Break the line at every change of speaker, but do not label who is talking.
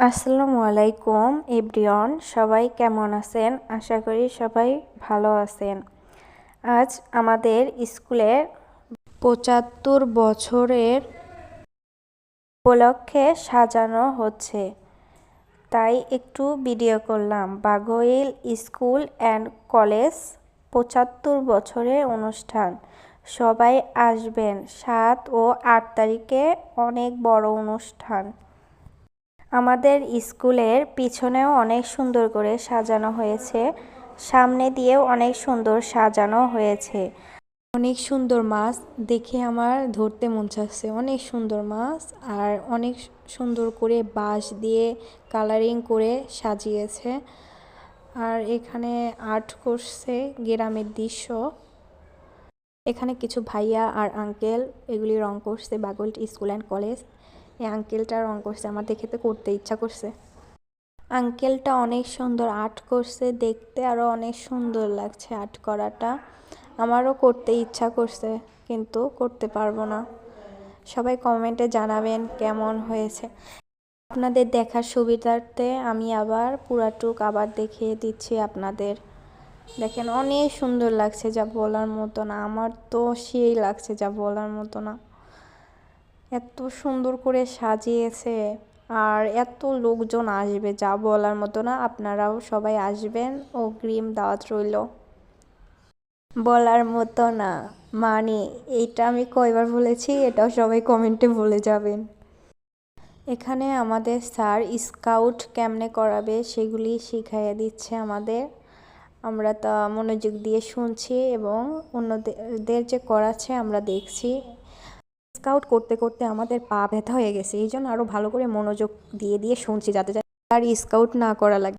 আসসালামু আলাইকুম, এভরিওয়ান। সবাই কেমন আছেন? আশা করি সবাই ভালো আছেন। আজ আমাদের স্কুলের পঁচাত্তর বছরের উপলক্ষে সাজানো হচ্ছে। তাই একটু ভিডিও করলাম। বাঘইল স্কুল অ্যান্ড কলেজ, পঁচাত্তর বছরের অনুষ্ঠান। সবাই আসবেন। সাত ও আট তারিখে অনেক বড় অনুষ্ঠান। আমাদের স্কুলের পিছনেও অনেক সুন্দর করে সাজানো হয়েছে। সামনে দিয়েও অনেক সুন্দর সাজানো হয়েছে। অনেক সুন্দর মাছ দেখে আমার ধরতে মন চাচ্ছে। অনেক সুন্দর মাছ আর অনেক সুন্দর করে বাঁশ দিয়ে কালারিং করে সাজিয়েছে। আর এখানে আর্ট করছে গ্রামের দৃশ্য। এখানে কিছু ভাইয়া আর আঙ্কেল এগুলি রং করছে বাগল স্কুল অ্যান্ড কলেজ এই আঙ্কেলটা রং করছে, আমার দেখে তো করতে ইচ্ছা করছে। আঙ্কেলটা অনেক সুন্দর আর্ট করছে, দেখতে আরও অনেক সুন্দর লাগছে আর্ট করাটা। আমারও করতে ইচ্ছা করছে, কিন্তু করতে পারব না। সবাই কমেন্টে জানাবেন কেমন হয়েছে। আপনাদের দেখার সুবিধার্থে আমি আবার পুরাটুক আবার দেখিয়ে দিচ্ছি আপনাদের। দেখেন, অনেক সুন্দর লাগছে যা বলার মতো না, আমার তো সেই লাগছে যা বলার মতো না। এত সুন্দর করে সাজিয়েছে আর এত লোকজন আসবে, যা বলার মতো না, আপনারাও সবাই আসবেন। ও গ্রিম দাওয়াত রইল। বলার মতো না। মানে এটা আমি কয়বার বলেছি, এটাও সবাই কমেন্টে বলে যাবেন। এখানে আমাদের স্যার স্কাউট কেমনে করাবে সেগুলি শিখাইয়ে দিচ্ছে আমাদের। আমরা তা মনোযোগ দিয়ে শুনছি এবং অন্যদের যে করাচ্ছে আমরা দেখছি। স্কাউট করতে করতে আমাদের পা ব্যথা হয়ে গেছে। এই জন্য আরও ভালো করে মনোযোগ দিয়ে দিয়ে শুনছি যাতে আর স্কাউট না করা লাগে।